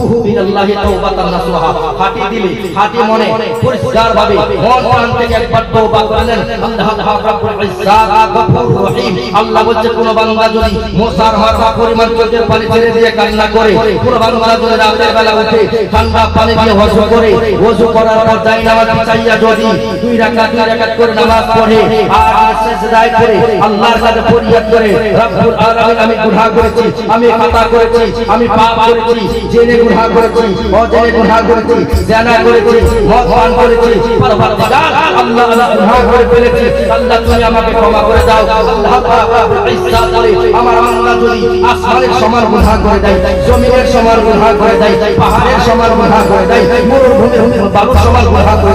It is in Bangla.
তুবু ইলাল্লাহি তাওবাতান নাসুহা খাঁটি দিলে খাঁটি মনে, পরিষ্কার ভাবে মন প্রাণ থেকে একবার তওবা করলেন আল্লাহ পাক ইজ্জাত, গফুর রহিম। আল্লাহ বলছে, কোন বান্দা যদি মোসার মাথা পরিমাণ চোখের পানি ছেড়ে দিয়ে কান্না করে, কোন বান্দা যদি রাতের বেলা উঠে ঠান্ডা পানি দিয়ে ওযু করে ওযু করার পর যাই নামাজ চাইয়া যদি দুই রাকাত দুই রাকাত করে নামাজ পড়ে, আর সেজদায় করে, আল্লাহর কাছে ফরিয়াদ করে, রব্বুল আলামিন আমি গুনাহ করেছি, আমি খাতা করেছি, আমি পাপ করেছি, জেনে গুনাহ করেছি, অজেনে গুনাহ করেছি, জানা করেছি, মদ পান করেছি পরবর্তীকার আল্লাহ আল্লাহ গুনাহ করে ফেলেছি, আল্লাহ তুমি আমাকে ক্ষমা করে দাও, আল্লাহ পাক ইজ্জাত আমার বান্দা যদি আসমানের সমান গুনাহ করে দেয়, জমিনের সমান গুনাহ করে দেয়, পাহাড়ের সমান গুনাহ করে দেয়, মরুভূমির সমান গুনাহ করে